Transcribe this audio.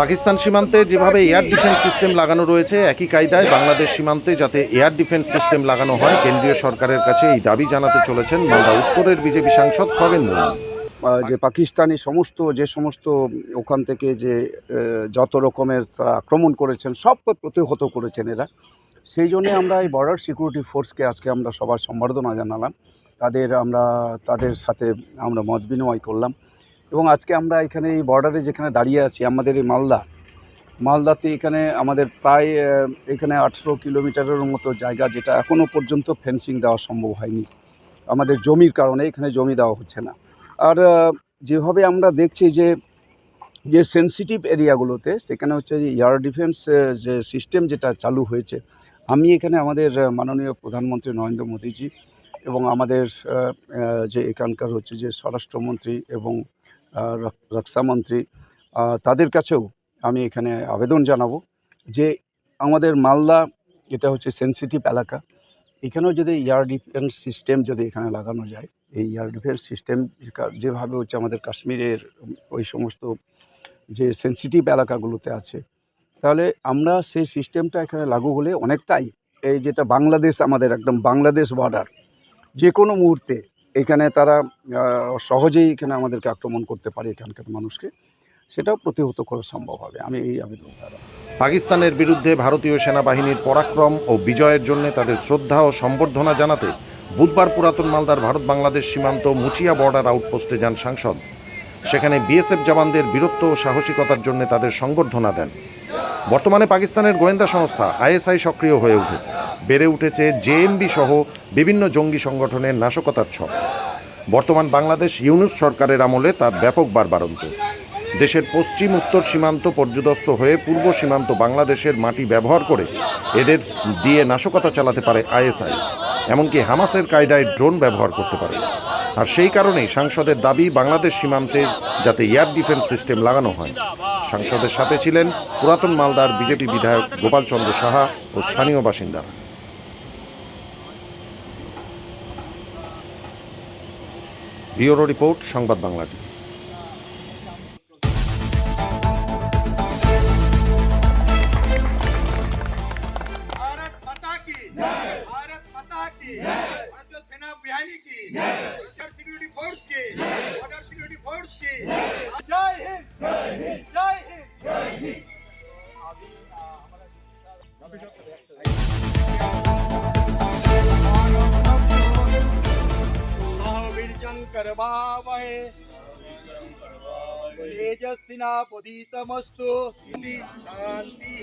পাকিস্তান সীমান্তে যেভাবে air defence system লাগানো রয়েছে, একই কায়দায় বাংলাদেশ সীমান্তে যাতে এয়ার ডিফেন্স সিস্টেম লাগানো হয়, কেন্দ্রীয় সরকারের কাছে এই দাবি জানাতে চলেছেন মালদা উত্তরের বিজেপি সাংসদ খগেন যে পাকিস্তানি সমস্ত, যে সমস্ত ওখান থেকে যে যত রকমের তারা আক্রমণ করেছেন, সব প্রতিহত করেছেন এরা। সেই জন্য আমরা এই বর্ডার সিকিউরিটি ফোর্সকে আজকে আমরা সবার সম্বর্ধনা জানালাম। তাদের আমরা, তাদের সাথে আমরা মত বিনিময় করলাম। এবং আজকে আমরা এখানে এই বর্ডারে যেখানে দাঁড়িয়ে আছি, আমাদের এই মালদা, মালদাতে এখানে আমাদের প্রায় এখানে আঠেরো কিলোমিটারের মতো জায়গা যেটা এখনও পর্যন্ত ফেন্সিং দেওয়া সম্ভব হয়নি। আমাদের জমির কারণে এখানে জমি দেওয়া হচ্ছে না। আর যেভাবে আমরা দেখছি যে যে সেনসিটিভ এরিয়াগুলোতে সেখানে হচ্ছে যে এয়ার ডিফেন্স যে সিস্টেম যেটা চালু হয়েছে, আমি এখানে আমাদের মাননীয় প্রধানমন্ত্রী নরেন্দ্র মোদীজি এবং আমাদের যে এখানকার হচ্ছে যে স্বরাষ্ট্রমন্ত্রী এবং রক্ষামন্ত্রী তাদের কাছেও আমি এখানে আবেদন জানাব যে আমাদের মালদা এটা হচ্ছে সেনসিটিভ এলাকা, এখানেও যদি এয়ার ডিফেন্স সিস্টেম যদি এখানে লাগানো যায়, এই এয়ার ডিফেন্স সিস্টেম যেভাবে হচ্ছে আমাদের কাশ্মীরের ওই সমস্ত যে সেনসিটিভ এলাকাগুলোতে আছে, তাহলে আমরা সেই সিস্টেমটা এখানে লাগু হলে অনেকটাই, এই যেটা বাংলাদেশ, আমাদের একদম বাংলাদেশ বর্ডার যে কোনো মুহূর্তে এখানে তারা সহজেই এখানে আমাদেরকে আক্রমণ করতে পারে এখানকার মানুষকে। সেটাও প্রতিহত করা সম্ভব হবে। আমি এই আবেদন পাকিস্তানের বিরুদ্ধে ভারতীয় সেনাবাহিনীর পরাক্রম ও বিজয়ের জন্য তাদের শ্রদ্ধা ও সম্বর্ধনা জানাতে বুধবার পুরাতন মালদার ভারত বাংলাদেশ সীমান্ত মুচিয়া বর্ডার আউটপোস্টে যান সাংসদ। সেখানে বিএসএফ জওয়ানদের বীরত্ব ও সাহসিকতার জন্য তাদের সংবর্ধনা দেন। বর্তমানে পাকিস্তানের গোয়েন্দা সংস্থা আইএসআই সক্রিয় হয়ে উঠেছে। বেড়ে উঠেছে জেএমবি সহ বিভিন্ন জঙ্গি সংগঠনের নাশকতার ছক। বর্তমান বাংলাদেশ ইউনুস সরকারের আমলে তার ব্যাপক বারবারন্ত। দেশের পশ্চিম, উত্তর সীমান্ত পর্যদস্ত হয়ে পূর্ব সীমান্ত বাংলাদেশের মাটি ব্যবহার করে এদের দিয়ে নাশকতা চালাতে পারে আইএসআই। এমনকি হামাসের কায়দায় ড্রোন ব্যবহার করতে পারে। আর সেই কারণেই সাংসদের দাবি, বাংলাদেশ সীমান্তে যাতে এয়ার ডিফেন্স সিস্টেম লাগানো হয়। সাংসদের সাথে ছিলেন পুরাতন মালদার বিজেপি বিধায়ক গোপালচন্দ্র সাহা ও স্থানীয় বাসিন্দারা ব্যুরো রিপোর্ট সংবাদ বাংলা টিভি। भारत माता की जय भारत माता की जय भारतीय सेना बिहारी की जय वीर्यंकर बावहे तेजस्विना पुदीतमस्तु शांति